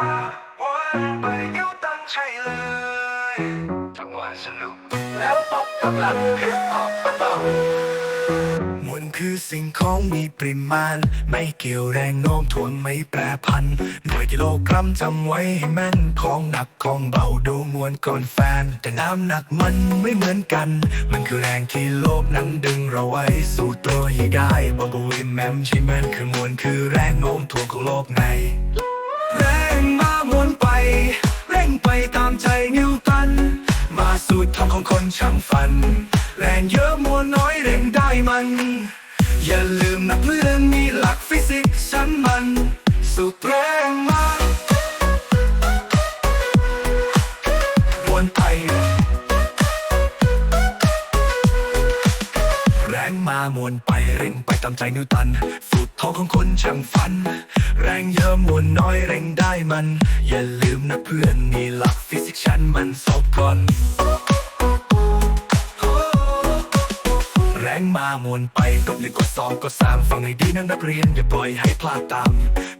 มวนไปนิวตันใช่เลยจังหวะสนุกแล้วตบกำลังฮิปฮอปเบามวลคือสิ่งของมีปริมาณ ไม่เกี่ยวแรงโน้มถ่วงไม่แปรพันหน่วยกิโลกรัมจำไว้ให้แม่นของหนักของเบาดูมวลก่อนแฟน แต่น้ำหนักมันไม่เหมือนกัน มันคือแรงที่โลบนั้นดึงเราไว้สู่ตัวให้ได้บอกว่าวิมแมมใช่มันคือมวลคือแรงโน้มถ่วงของโลกไง งมาวนไป เร่งไปตามใจนิวตัน มาสูตรทำของคนช่างฝัน แรงเยอะมวลน้อยเร่งได้มัน อย่าลืมนักเรื่องมีหลักฟิสิกส์ฉันมัน สุดแรง งมามวนไปเร่งไปตามใจนิวตันฝูดท้องของคนช่างฝัน แรงเยอะมวลน้อยเร่งได้มัน อย่าลืมนะเพื่อนมีหลักฟิสิกส์ฉันมันสอบก่อนแรงมามวนไปกดหนึ่งกดสองกดสามฟังให้ดีนะนักเรียน อย่าปล่อยให้พลาดตาม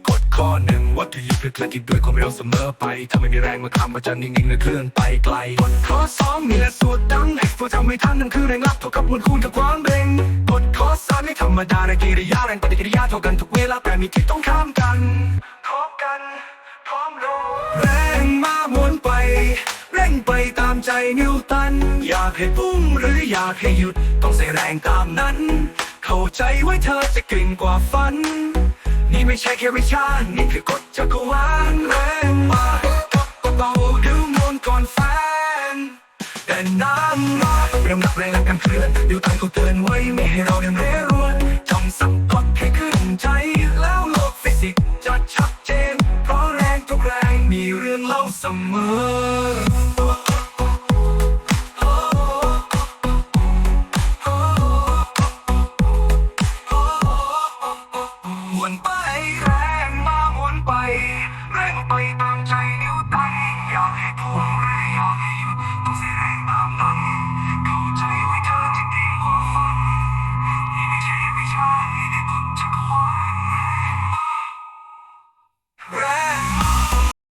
กดข้อหนึ่งวัตถุดิบคือเคลื่อนที่ด้วยความเร็วเสมอไป ถ้าไม่มีแรงมาคำมันจะนิ่งๆและเคลื่อนไปไกล กดข้อสองมีและสูตรดังให้พวกทำไม่ทันนั่นคือแรงลับเท่ากับมวลคูณกับความ ธรรมดาในกิริยาแรงปฏิกิริยาเท่ากันทุกเวลาแต่มีทิศต้องข้ามกันพร้อมกัน พร้อมลงแรงมามวนไป เร่งไปตามใจนิวตัน อยากให้ปุ้มหรืออยากให้หยุดต้องใส่แรงตามนั้น เข้าใจไว้เธอจะเก่งกว่าฝัน นี่ไม่ใช่แค่วิชา นี่คือกฎจักรวาลแรงมาก็เบาดูมวลก่อนแฟนแต่น้ำมาเริ่มหนักแรงและกันเคลื่อนดิวตันเขาเตือนไว้ไม่ให้เรายังเร่รว เสมอหมุนไปแรงมาวนไปแรงไปตามใจ